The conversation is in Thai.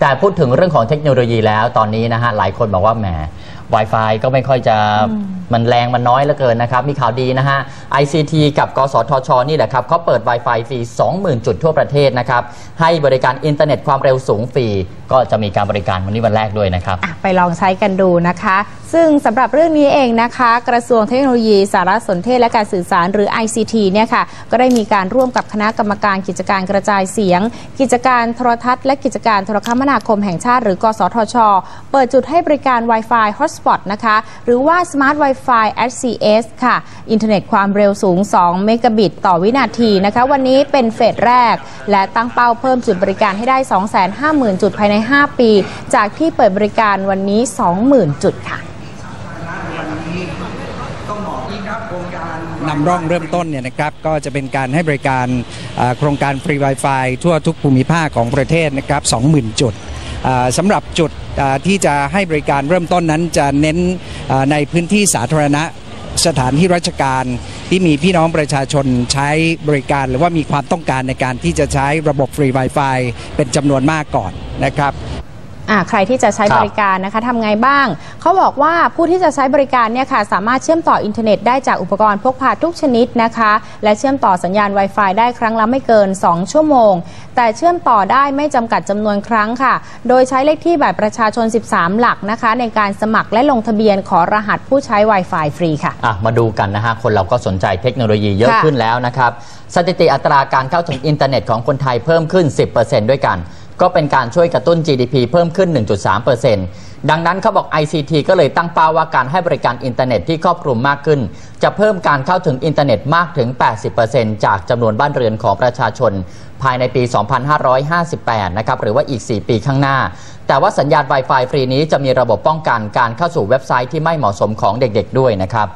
แต่พูดถึงเรื่องของเทคโนโลยีแล้วตอนนี้นะฮะหลายคนบอกว่าแหม Wi-Fi ก็ไม่ค่อยจะมันแรงมันน้อยเหลือเกินนะครับ มีข่าวดีนะฮะ ICT กับกสทช นี่แหละครับเขาเปิด Wi-Fi ฟรี 20,000 จุดทั่วประเทศนะครับ ให้บริการอินเทอร์เน็ตความเร็วสูงฟรี ก็จะมีการบริการวันนี้วันแรกด้วยนะครับอะไปลองใช้กันดูนะคะซึ่งสำหรับเรื่องนี้เองนะคะ กระทรวงเทคโนโลยี สารสนเทศและการสื่อสารหรือ ICT เนี่ยค่ะก็ได้มีการร่วมกับคณะกรรมการกิจการกระจายเสียง กิจการโทรทัศน์และกิจการโทรคมนาคมแห่งชาติ หรือกสทช เปิดจุดให้บริการ Wi-Fi Hotspot นะคะ หรือว่า Smart Wi-Fi SCS ค่ะ อินเทอร์เน็ตความเร็วสูง 2 เมกะบิตต่อวินาทีนะคะ วันนี้เป็นเฟสแรก และตั้งเป้าเพิ่มจุดบริการให้ได้ 250,000 จุดภายใน 5 ปี จากที่เปิดบริการวันนี้ 20,000 จุดค่ะ นำร่องเริ่มต้นเนี่ยนะครับก็จะเป็นการให้บริการโครงการฟรี Wi-Fi ทั่วทุกภูมิภาคของประเทศนะครับ 20,000 จุดสำหรับจุดที่จะให้บริการเริ่มต้นนั้นจะเน้นในพื้นที่สาธารณะสถานที่ราชการที่มีพี่น้องประชาชนใช้บริการ หรือว่ามีความต้องการในการที่จะใช้ระบบฟรี Wi-Fi เป็นจำนวนมากก่อนนะครับ อ่าใครที่จะใช้บริการนะคะทำไงบ้าง เขาบอกว่าผู้ที่จะใช้บริการเนี่ยค่ะสามารถเชื่อมต่ออินเทอร์เน็ตได้จากอุปกรณ์พกพาทุกชนิดนะคะ และเชื่อมต่อสัญญาณ Wi-Fi ได้ครั้งละไม่เกิน 2 ชั่วโมง แต่เชื่อมต่อได้ไม่จำกัดจำนวนครั้งค่ะ โดยใช้เลขที่บัตรประชาชน 13 หลักนะคะ ในการสมัครและลงทะเบียนขอรหัสผู้ใช้ Wi-Fi ฟรีค่ะอะมาดูกันนะฮะคนเราก็สนใจเทคโนโลยีเยอะค่ะขึ้นแล้วนะครับสถิติอัตราการเข้าถึงอินเทอร์เน็ตของคนไทยเพิ่มขึ้น 10%ด้วยกัน ก็เป็นการช่วยกระตุ้น GDP เพิ่มขึ้น 1.3%ดังนั้นเขาบอก ICT ก็เลยตั้งเป้าว่าการให้บริการอินเทอร์เน็ตที่ครอบคลุมมากขึ้น จะเพิ่มการเข้าถึงอินเทอร์เน็ตมากถึง 80%จากจำนวนบ้านเรือนของประชาชน ภายในปี 2558 นะครับ หรือว่าอีก 4 ปีข้างหน้า แต่ว่าสัญญาณ Wi-Fi ฟรีนี้จะมีระบบป้องกันการเข้าสู่เว็บไซต์ที่ไม่เหมาะสมของเด็กๆ ด้วยนะครับ